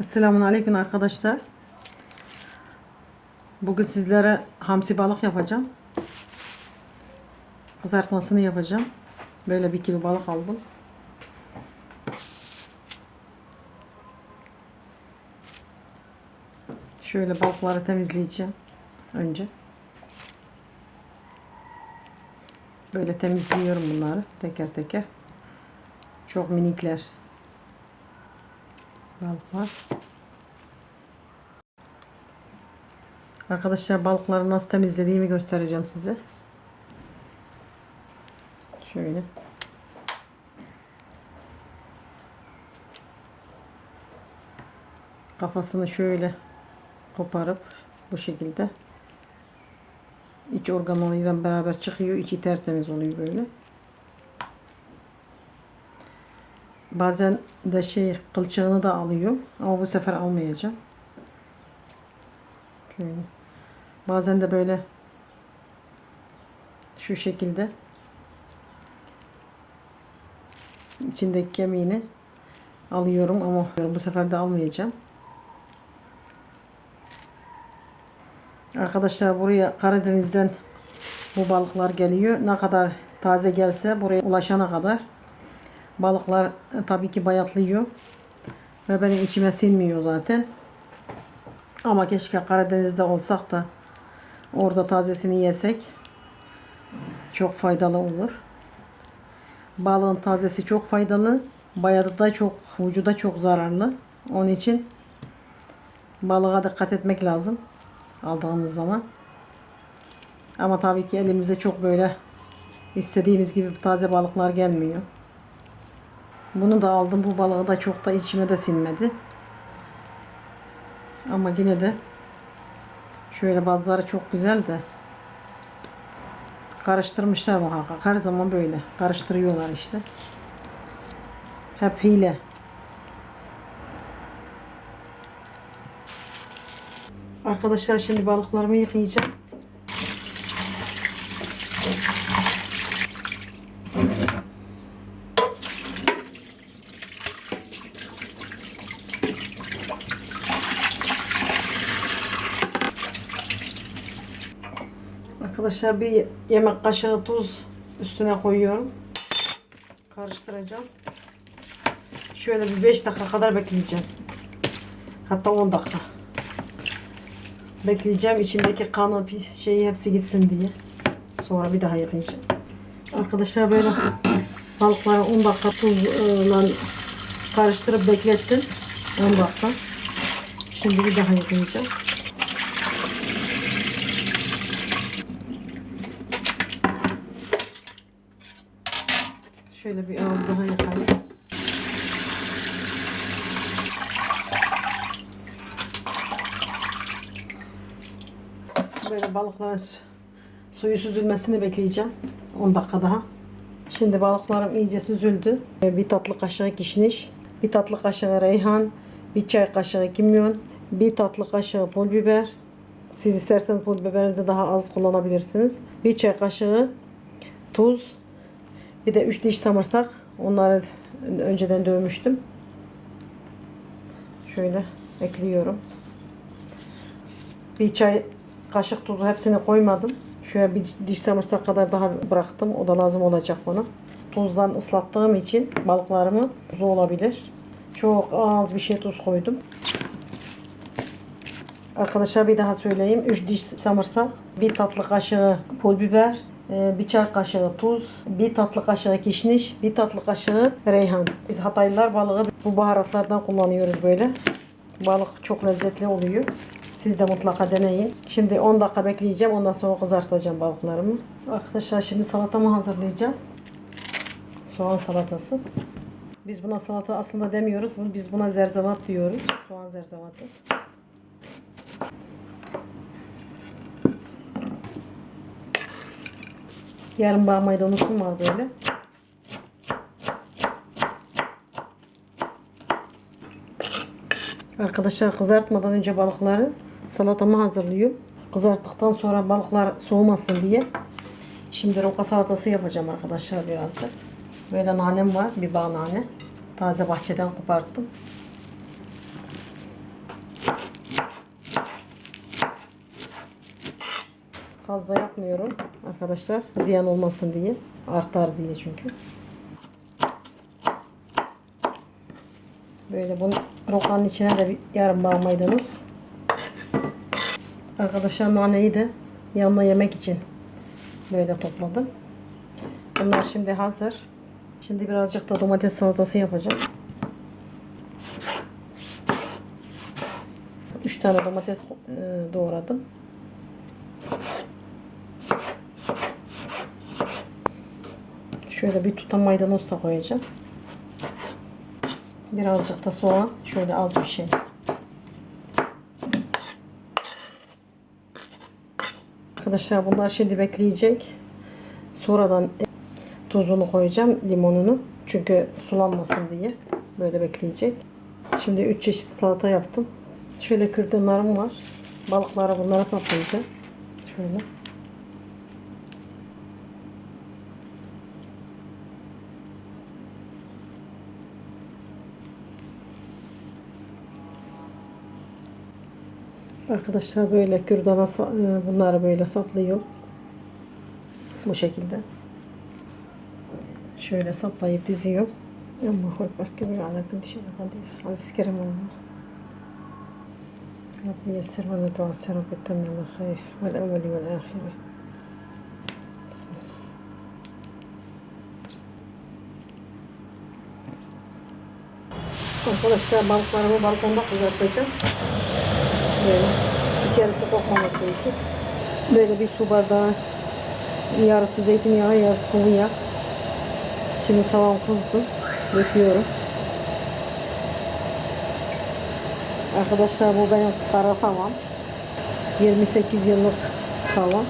Selamun Aleyküm arkadaşlar. Bugün sizlere hamsi balık yapacağım. Kızartmasını yapacağım. Böyle bir kilo balık aldım. Şöyle balıkları temizleyeceğim. Önce. Böyle temizliyorum bunları teker teker. Çok minikler balıklar. Arkadaşlar balıkları nasıl temizlediğimi göstereceğim size. Şöyle. Kafasını şöyle koparıp bu şekilde iç organlarıyla beraber çıkıyor. içi tertemiz oluyor böyle. Bazen de şey kılçığını da alıyor. Ama bu sefer almayacağım. Şöyle. Bazen de böyle şu şekilde içindeki kemiğini alıyorum ama bu sefer de almayacağım. Arkadaşlar buraya Karadeniz'den bu balıklar geliyor. Ne kadar taze gelse buraya ulaşana kadar balıklar e, tabii ki bayatlıyor. Ve benim içime sinmiyor zaten. Ama keşke Karadeniz'de olsak da orada tazesini yesek çok faydalı olur. Balığın tazesi çok faydalı. Bayadı da çok, vücuda çok zararlı. Onun için balığa dikkat etmek lazım aldığımız zaman. Ama tabii ki elimize çok böyle istediğimiz gibi taze balıklar gelmiyor. Bunu da aldım. Bu balığı da çok da içime de sinmedi. Ama yine de şöyle bazıları çok güzel de karıştırmışlar muhakkak. Her zaman böyle. Karıştırıyorlar işte. Hep hile. Arkadaşlar şimdi balıklarımı yıkayacağım. Arkadaşlar bir yemek kaşığı tuz üstüne koyuyorum. Karıştıracağım. Şöyle bir 5 dakika kadar bekleyeceğim. Hatta 10 dakika. Bekleyeceğim içindeki kanı bir şeyi hepsi gitsin diye. Sonra bir daha yıkayacağım. Arkadaşlar böyle balıkları 10 dakika tuzla karıştırıp beklettim. 10 dakika. Şimdi bir daha yıkayacağım. Şöyle bir ağız daha yapayım. Böyle balıkların su- suyu süzülmesini bekleyeceğim. 10 dakika daha. Şimdi balıklarım iyice süzüldü. Bir tatlı kaşığı kişniş, bir tatlı kaşığı reyhan, bir çay kaşığı kimyon, bir tatlı kaşığı pul biber. Siz isterseniz pul biberinizi daha az kullanabilirsiniz. Bir çay kaşığı tuz, bir de 3 diş samırsak. Onları önceden dövmüştüm. Şöyle ekliyorum. Bir çay kaşık tuzu hepsini koymadım. Şöyle bir diş samırsak kadar daha bıraktım. O da lazım olacak bana. Tuzdan ıslattığım için balıklarımı tuzu olabilir. Çok az bir şey tuz koydum. Arkadaşlar bir daha söyleyeyim. 3 diş samırsak, bir tatlı kaşığı pul biber, bir çay kaşığı tuz, bir tatlı kaşığı kişniş, bir tatlı kaşığı reyhan. Biz Hataylılar balığı bu baharatlardan kullanıyoruz böyle. Balık çok lezzetli oluyor. Siz de mutlaka deneyin. Şimdi 10 dakika bekleyeceğim. Ondan sonra kızartacağım balıklarımı. Arkadaşlar şimdi salatamı hazırlayacağım. Soğan salatası. Biz buna salata aslında demiyoruz. Biz buna zerzevat diyoruz. Soğan zerzevatı. Yarın bağ maydanozum var böyle. Arkadaşlar kızartmadan önce balıkları salatamı hazırlıyorum. Kızarttıktan sonra balıklar soğumasın diye. Şimdi roka salatası yapacağım arkadaşlar birazcık. Böyle nanem var. Bir bağ nane. Taze bahçeden koparttım. Fazla yapmıyorum arkadaşlar. Ziyan olmasın diye. Artar diye çünkü. Böyle bunu rokanın içine de bir yarım bağ maydanoz. Arkadaşlar naneyi de yanına yemek için böyle topladım. Bunlar şimdi hazır. Şimdi birazcık da domates salatası yapacağım. 3 tane domates e, doğradım. Şöyle bir tutam maydanoz da koyacağım. Birazcık da soğan. Şöyle az bir şey. Arkadaşlar bunlar şimdi bekleyecek. Sonradan tuzunu koyacağım, limonunu. Çünkü sulanmasın diye. Böyle bekleyecek. Şimdi 3 çeşit salata yaptım. Şöyle kürdanlarım var. Balıkları bunlara saplayacağım. Şöyle. Arkadaşlar böyle kürdana e, bunları böyle saplıyorum. Bu şekilde. Şöyle saplayıp diziyorum. Allahu Ekber gibi ala kulli şeyin kadir. Aziz Kerem Allah. Ve neduası Rabbi temmil hayır. Vel evveli vel ahiri. Bismillah. Arkadaşlar balıklarımı balkonda kızartacağım. Böyle içerisi kokmaması için. Böyle bir su bardağı yarısı zeytinyağı yarısı sıvı yağ. Şimdi tavam kızdı. Döküyorum. Arkadaşlar bu benim kara tavam. 28 yıllık tava.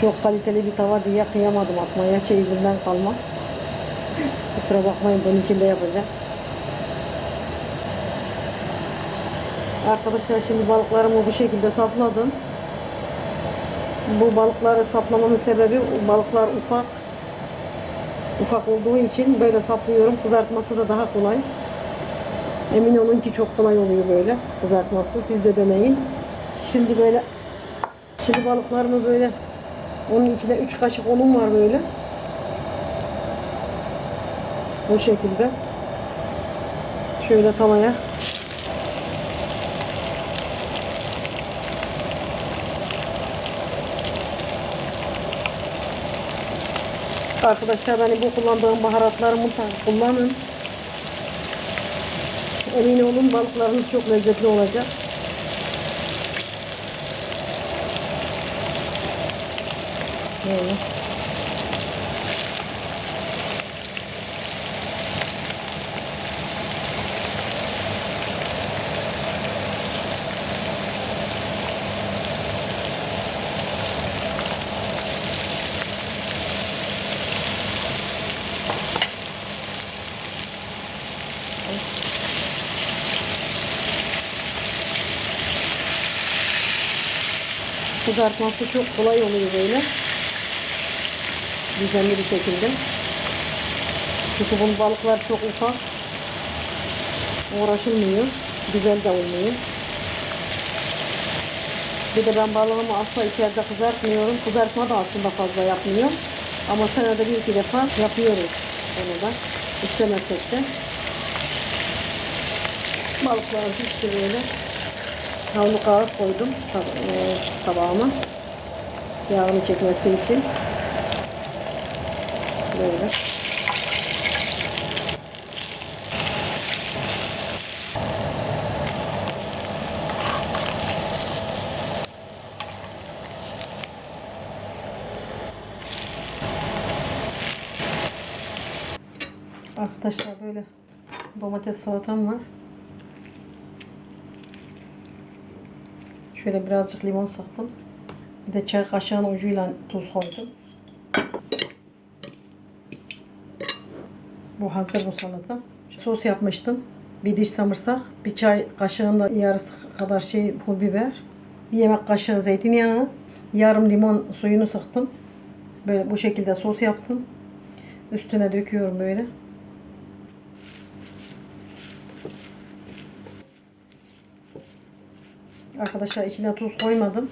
Çok kaliteli bir tava diye kıyamadım atmaya. Çeyizinden kalma. Kusura bakmayın bunun içinde yapacağım. Arkadaşlar şimdi balıklarımı bu şekilde sapladım. Bu balıkları saplamamın sebebi balıklar ufak. Ufak olduğu için böyle saplıyorum. Kızartması da daha kolay. Emin olun ki çok kolay oluyor böyle kızartması. Siz de deneyin. Şimdi böyle şimdi balıklarımı böyle onun içine 3 kaşık unum var böyle. Bu şekilde. Şöyle tavaya Arkadaşlar benim bu kullandığım baharatları mutlaka kullanın. Emin olun balıklarınız çok lezzetli olacak. Böyle. Kızartması çok kolay oluyor böyle. Düzenli bir şekilde. Çünkü bu balıklar çok ufak. Uğraşılmıyor. Güzel de olmuyor. Bir de ben balığımı asla içeride kızartmıyorum. Kızartma da aslında fazla yapmıyorum. Ama senede bir iki defa yapıyoruz onu da. İstemezsek de. Balıklar pişti böyle. Havlu kağıt koydum tab e, tabağıma. Yağını çekmesi için. Böyle. Arkadaşlar böyle domates salatam var. Şöyle birazcık limon sıktım. Bir de çay kaşığının ucuyla tuz koydum. Bu hazır bu salata. Sos yapmıştım. Bir diş samırsak, bir çay kaşığında yarısı kadar şey pul biber, bir yemek kaşığı zeytinyağı, yarım limon suyunu sıktım. Böyle bu şekilde sos yaptım. Üstüne döküyorum böyle. Arkadaşlar içine tuz koymadım.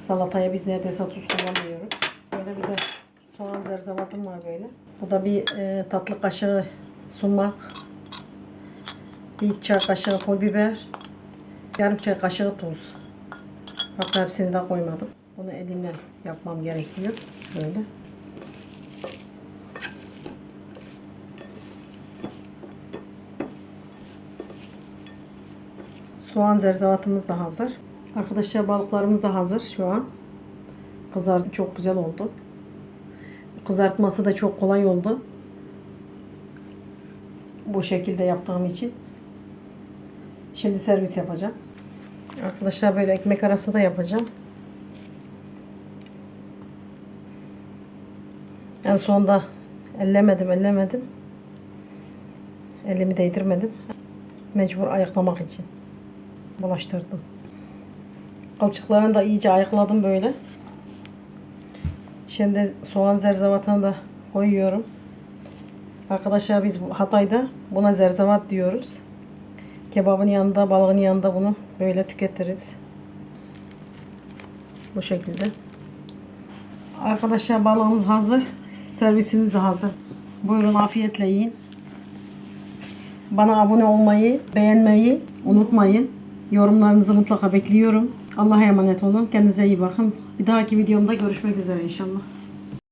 Salataya biz neredeyse tuz kullanmıyoruz. Böyle bir de soğan zerzevatım var böyle. Bu da bir e, tatlı kaşığı sumak. Bir çay kaşığı pul biber. Yarım çay kaşığı tuz. Hatta hepsini de koymadım. Bunu elimle yapmam gerekiyor. Böyle. Soğan zerzevatımız da hazır. Arkadaşlar balıklarımız da hazır şu an. Kızardı çok güzel oldu. Kızartması da çok kolay oldu. Bu şekilde yaptığım için. Şimdi servis yapacağım. Arkadaşlar böyle ekmek arası da yapacağım. En sonda ellemedim ellemedim. Elimi değdirmedim. Mecbur ayaklamak için. Bulaştırdım. Kılçıklarını da iyice ayakladım böyle. Şimdi soğan zerzevatını da koyuyorum. Arkadaşlar biz Hatay'da buna zerzevat diyoruz. Kebabın yanında, balığın yanında bunu böyle tüketiriz. Bu şekilde. Arkadaşlar balığımız hazır. Servisimiz de hazır. Buyurun afiyetle yiyin. Bana abone olmayı, beğenmeyi unutmayın. Yorumlarınızı mutlaka bekliyorum. Allah'a emanet olun. Kendinize iyi bakın. Bir dahaki videomda görüşmek üzere inşallah.